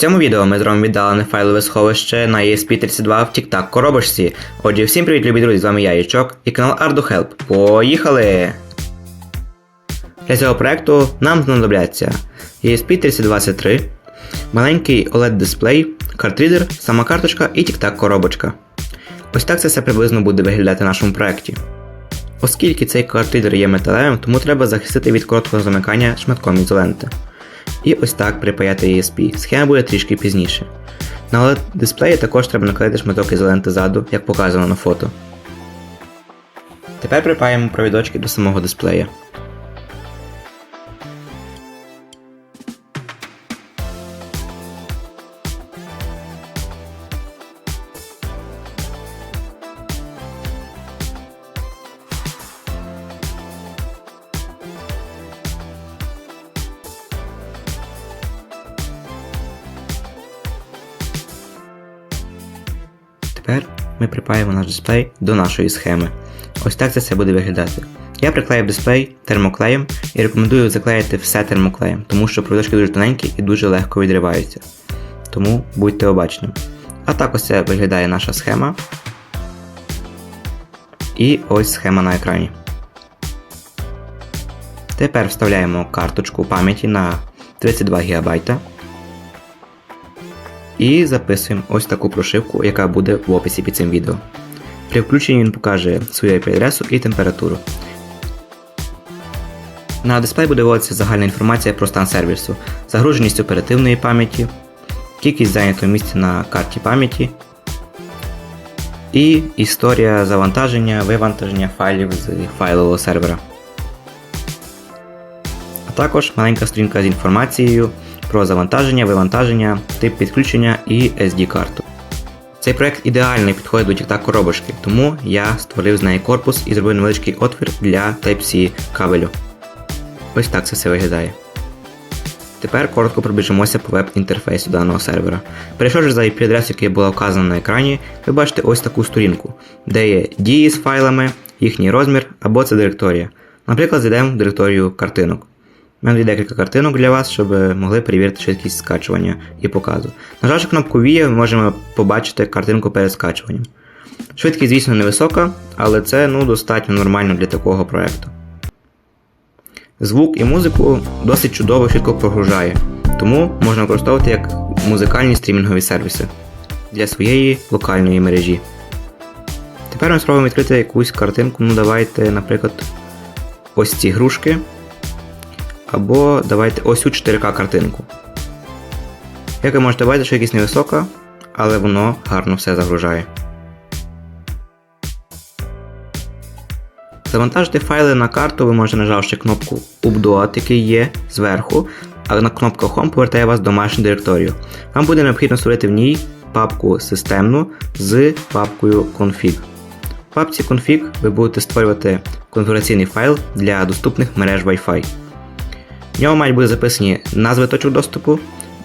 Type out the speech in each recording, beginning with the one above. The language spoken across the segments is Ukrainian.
цьому відео ми зробимо віддалене файлове сховище на ESP32 в TikTok коробочці. Отже, всім привіт, любі друзі, з вами я, Ячок, і канал ArduHelp. Поїхали! Для цього проекту нам знадобляться ESP32C3, маленький OLED дисплей, картрідер, сама карточка і TikTok коробочка. Ось так це все приблизно буде виглядати в нашому проекті. Оскільки цей картридер є металевим, тому треба захистити від короткого замикання шматком ізоленти. І ось так припаяти ESP. Схема буде трішки пізніше. На OLED дисплеї також треба наклеїти шматок ізоленти ззаду, як показано на фото. Тепер припаємо провідочки до самого дисплея. Тепер ми припаємо наш дисплей до нашої схеми. Ось так це все буде виглядати. Я приклеїв дисплей термоклеєм і рекомендую заклеїти все термоклеєм, тому що проводочки дуже тоненькі і дуже легко відриваються. Тому будьте обачними. А так ось це виглядає наша схема. І ось схема на екрані. Тепер вставляємо карточку пам'яті на 32 ГБ. І записуємо ось таку прошивку, яка буде в описі під цим відео. При включенні він покаже свою IP-адресу і температуру. На дисплей буде вводитися загальна інформація про стан сервісу, загруженість оперативної пам'яті, кількість зайнятого місця на карті пам'яті і історія завантаження, вивантаження файлів з файлового сервера. А також маленька сторінка з інформацією про завантаження, вивантаження, тип підключення і SD-карту. Цей проект ідеальний підходить до TikTok коробочки, тому я створив з неї корпус і зробив невеличкий отвір для Type-C кабелю. Ось так це все виглядає. Тепер коротко пробіжимося по веб-інтерфейсу даного сервера. Перейшовши за IP-адресу, яка була вказана на екрані, ви бачите ось таку сторінку, де є дії з файлами, їхній розмір або це директорія. Наприклад, зайдемо в директорію картинок. У мене є декілька картинок для вас, щоб могли перевірити швидкість скачування і показу. Нажавши кнопку Вія, ми можемо побачити картинку перед скачуванням. Швидкість, звісно, невисока, але це ну, достатньо нормально для такого проєкту. Звук і музику досить чудово швидко прогружає, тому можна використовувати як музикальні стрімінгові сервіси для своєї локальної мережі. Тепер ми спробуємо відкрити якусь картинку, ну давайте, наприклад, ось ці грушки. Або давайте ось цю 4К картинку. Як ви можете бачити, що якісь невисока, але воно гарно все загружає. Завантажити файли на карту ви можете нажавши кнопку Upload, який є зверху, а на кнопка Home повертає вас в домашню директорію. Вам буде необхідно створити в ній папку системну з папкою Config. В папці Config ви будете створювати конфігураційний файл для доступних мереж Wi-Fi. В ньому мають бути записані назви точок доступу,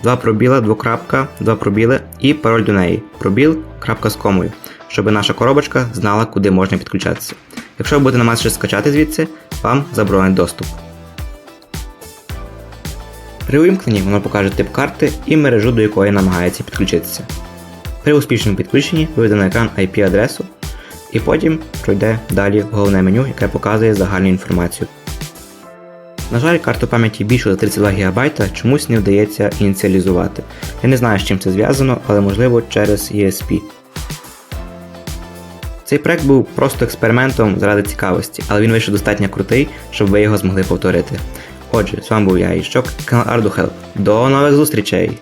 два пробіла, двокрапка, два пробіли і пароль до неї. Пробіл, крапка з комою, щоб наша коробочка знала, куди можна підключатися. Якщо ви будете намагатися щось скачати звідси, вам заборонять доступ. При увімкненні воно покаже тип карти і мережу, до якої намагається підключитися. При успішному підключенні виведе на екран IP-адресу і потім пройде далі головне меню, яке показує загальну інформацію. На жаль, карту пам'яті більше за 32 ГБ чомусь не вдається ініціалізувати. Я не знаю, з чим це зв'язано, але можливо через ESP. Цей проект був просто експериментом заради цікавості, але він вийшов достатньо крутий, щоб ви його змогли повторити. Отже, з вами був я Іщок, канал ArduHelp. До нових зустрічей!